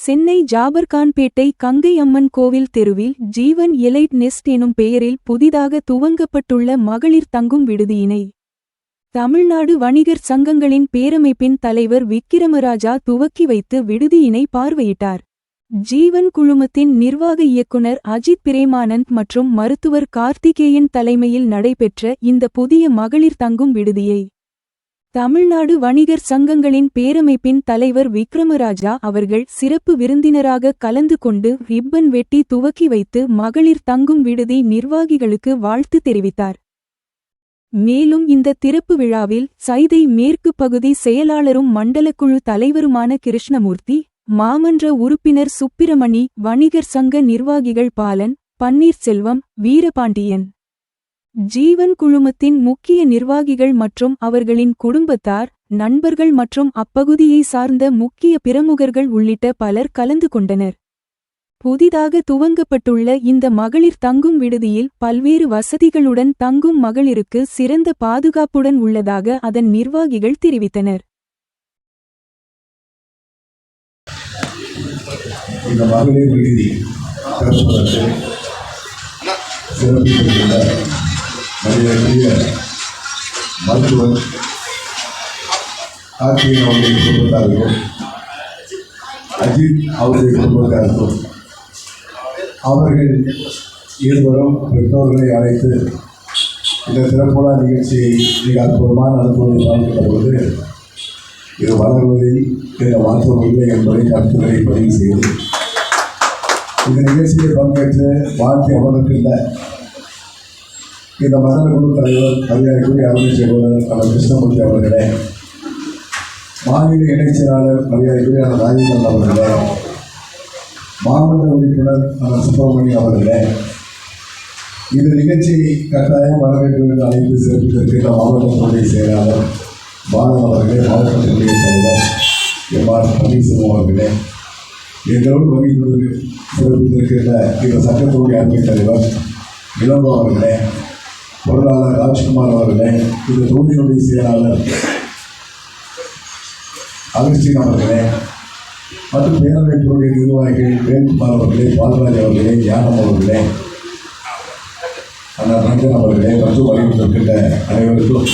சென்னை ஜாபர்கான்பேட்டை கங்கை அம்மன் கோவில் தெருவில் ஜீவன் elite next எனும் பெயரில் புதிதாக துவங்கப்பட்டுள்ள மகளிர் தங்கும் விடுதியினை தமிழ்நாடு வணிகர் சங்கங்களின் பேரமைப்பின் தலைவர் விக்கிரமராஜா துவக்கி வைத்து விடுதியினை பார்வையிட்டார். ஜீவன் குழுமத்தின் நிர்வாக இயக்குனர் அஜித் பிரேமானந்த் மற்றும் மருத்துவர் கார்த்திகேயன் தலைமையில் நடைபெற்ற இந்த புதிய மகளிர் தங்கும் விடுதியை தமிழ்நாடு வணிகர் சங்கங்களின் பேரமைப்பின் தலைவர் விக்ரமராஜா அவர்கள் சிறப்பு விருந்தினராக கலந்து கொண்டு ரிப்பன் வெட்டி துவக்கி வைத்து மகளிர் தங்கும் விடுதி நிர்வாகிகளுக்கு வாழ்த்து தெரிவித்தார். மேலும் இந்த திறப்பு விழாவில் சைதை மேற்கு பகுதி செயலாளரும் மண்டலக்குழு தலைவருமான கிருஷ்ணமூர்த்தி மாமன்ற உறுப்பினர் சுப்பிரமணி வணிகர் சங்க நிர்வாகிகள் பாலன் பன்னீர்செல்வம் வீரபாண்டியன். ஜீவன் குழுமத்தின் முக்கிய நிர்வாகிகள் மற்றும் அவர்களின் குடும்பத்தார் நண்பர்கள் மற்றும் அப்பகுதியை சார்ந்த முக்கிய பிரமுகர்கள் உள்ளிட்ட பலர் கலந்து கொண்டனர். புதிதாக துவங்கப்பட்டுள்ள இந்த மகளிர் தங்கும் விடுதியில் பல்வேறு வசதிகளுடன் தங்கும் மகளிருக்கு சிறந்த பாதுகாப்புடன் உள்ளதாக அதன் நிர்வாகிகள் தெரிவித்தனர். இந்த மகளிர் விடுதி திறப்பதற்கு மருத்துவர் கார்த்திகன் அவருடைய குடும்பத்தாருக்கும் அஜித் அவருடைய குடும்பத்தாருக்கும் அவர்கள் இருவரும் பெற்றோர்களை அழைத்து இந்த சிறப்புலா நிகழ்ச்சியை மிக அற்புதமாக நடத்துவதை பார்க்கின்ற பொழுது இது வளர்வதில் இந்த மாற்றம் இல்லை என்பதை கருத்துக்களை பதிவு செய்து இந்த நிகழ்ச்சியை பங்கேற்று வாழ்க்கை அவர்களுக்கு இல்லை இந்த மதன குழு தலைவர் மரியாதைக்குரிய அருமை சகோதரர் அவர் கிருஷ்ணமூர்த்தி அவர்களே. மாநில இணைச் செயலாளர் மரியாதைக்குரிய அந்த ராஜேந்திரன் அவர்களே. மாவட்ட உறுப்பினர் அவர் சுப்பிரமணியம் அவர்களே. இந்த நிகழ்ச்சி கட்டாயம் வரவேற்று என்று அழைத்து சிறப்பித்திருக்கின்ற துறை செயலாளர் பாலன் அவர்களே மாவட்ட துறை தலைவர் எம் ஆர் பன்னீர்செல்வம் அவர்களே. எங்களோடு வகிப்பதற்கு சிறப்பித்திருக்கின்ற இந்த சட்டத்துடைய அருமை தலைவர் இளங்கோ அவர்களே. பொருளாளர் ராஜ்குமார் அவர்களே இந்த தொகுதியினுடைய செயலாளர் அகஸ்டின் அவர்களே மற்றும் பேரவை பேரவைக்குரிய நிர்வாகிகள் வேல்குமார் அவர்களே பால்ராஜ் அவர்களே ஞானம் அவர்களே அண்ணா ரஞ்சன் அவர்களே மற்றும் வழிபட்டிருக்கின்ற அனைவருக்கும்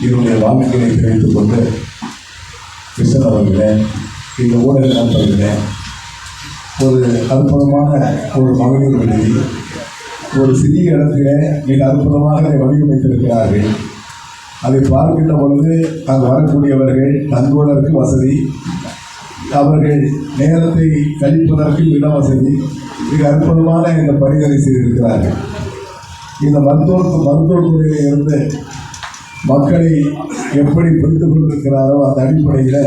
என்னுடைய வாழ்க்கையை தெரிவித்துக் கொண்டு கிருஷ்ணன் அவர்களே இந்த ஊடக நண்பர்களே ஒரு அற்புதமான ஒரு மகளிர் விடுதி ஒரு சிறிய இடத்துல மிக அற்புதமாக அதை வடிவமைத்திருக்கிறார்கள். அதை பார்க்கின்ற பொழுது அங்கு வரக்கூடியவர்கள் தங்குவதற்கு வசதி அவர்கள் நேரத்தை கழிப்பதற்கு இட வசதி மிக அற்புதமான இந்த பணிகளை செய்திருக்கிறார்கள். இந்த மருத்துவ மருத்துவத்துறையில் இருந்து மக்களை எப்படி புரிந்து கொண்டிருக்கிறாரோ அந்த அடிப்படையில்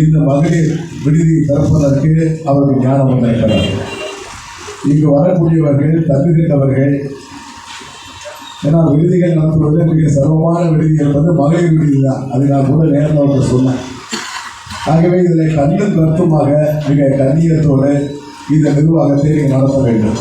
இந்த மகளிர் விடுதி திறப்பதற்கு அவர்கள் ஞானம் வந்திருக்கிறார்கள் இங்கு வரக்கூடியவர்கள் தங்குகின்றவர்கள். ஏன்னா விடுதிகள் நடத்துவது மிக சிரமமான விடுதி என்பது மகளிர் விடுதி தான். அதை நான் கூட நேரம் அவர்கள் சொன்னேன். ஆகவே இதில் கண்ணும் கருத்துமாக மிக கண்ணியத்தோடு இந்த நிர்வாகத்தை நடத்த வேண்டும்.